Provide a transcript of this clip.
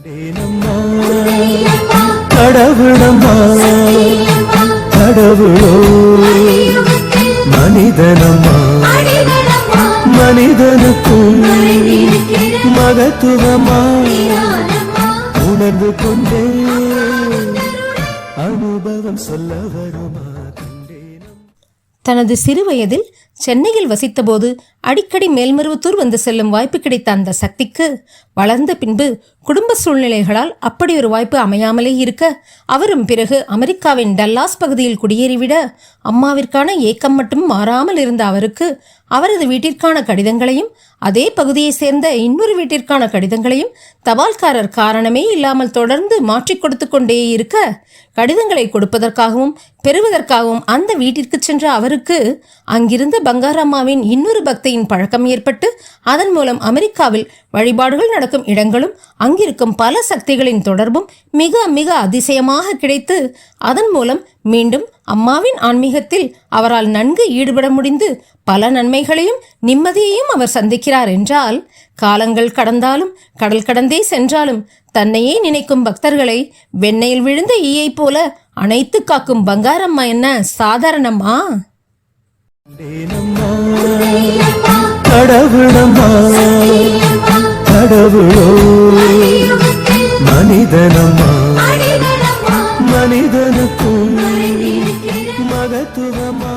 தேனம்மா, கடவுளம்மா. கடவுளோ. மனிதனம்மா. மனிதனுக்கும் மகத்துவமா உணர்ந்து கொண்டே. அனுபவம் சொல்ல வருமா? தனது சிறுவயதில் சென்னையில் வசித்தபோது அடிக்கடி மேல்மருவத்தூர் வந்து செல்லும் வாய்ப்பு கிடைத்த அந்த சக்திக்கு வளர்ந்த பின்பு குடும்ப சூழ்நிலைகளால் அப்படி ஒரு வாய்ப்பு அமையாமலே இருக்க அவரும் பிறகு அமெரிக்காவின் டல்லாஸ் பகுதியில் குடியேறிவிட அம்மாவிற்கான ஏக்கம் மட்டும் மாறாமல் இருந்த அவருக்கு அவரது வீட்டிற்கான கடிதங்களையும் அதே பகுதியைச் சேர்ந்த இன்னொரு வீட்டிற்கான கடிதங்களையும் தபால்காரர் காரணமே இல்லாமல் தொடர்ந்து மாற்றிக் கொடுத்து கொண்டே இருக்க கடிதங்களை கொடுப்பதற்காகவும் பெறுவதற்காகவும் அந்த வீட்டிற்கு சென்ற அவருக்கு அங்கிருந்த பங்காரம்மாவின் இன்னொரு பக்தையின் பழக்கம் ஏற்பட்டு அதன் மூலம் அமெரிக்காவில் வழிபாடுகள் நடக்கும் இடங்களும் அங்கிருக்கும் பல சக்திகளின் தொடர்பும் மிக மிக அதிசயமாக கிடைத்து அதன் மூலம் மீண்டும் அம்மாவின் ஆன்மீகத்தில் அவரால் நன்கு ஈடுபட முடிந்து பல நன்மைகளையும் நிம்மதியையும் அவர் சந்திக்கிறார் என்றால் காலங்கள் கடந்தாலும் கடல் கடந்தே சென்றாலும் தன்னையே நினைக்கும் பக்தர்களை வெண்ணையில் விழுந்த ஈயைப் போல அனைத்து காக்கும் பங்காரம்மா என்ன சாதாரணமா? கடவுளம்மா கடவுளோ மனிதனம்மா? மனிதனுக்கும் மகத்துவமா?